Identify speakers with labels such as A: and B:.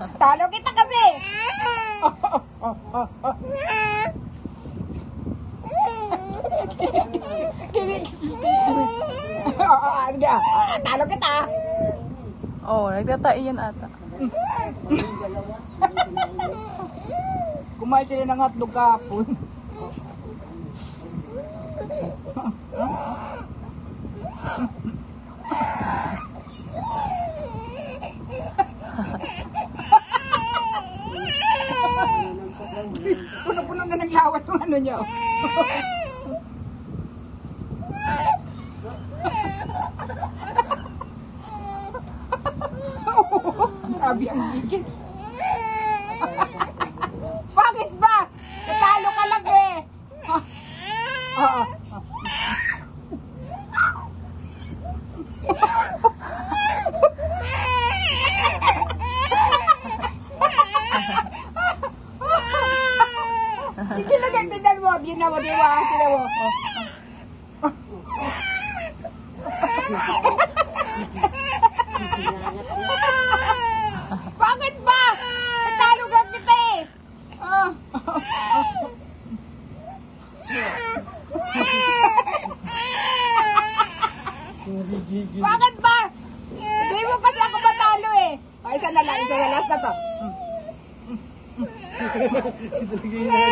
A: Talo kita kasi. Talo kita.
B: Oh, nagtataiyan ata.
A: Kumain sila ng hotdog kapon. Puno-puno na ng lawan yung ano niyo. Grabe ang gigil. Bakit ba? Natalo ka lang eh. Oo. Tignan mo. Tignan mo. Oh. Bakit ba? Natalo ka kita eh. Ah. Bakit ba? Hindi mo kasi ako matalo eh. O, isa na lang, isa na last na to. Ah, na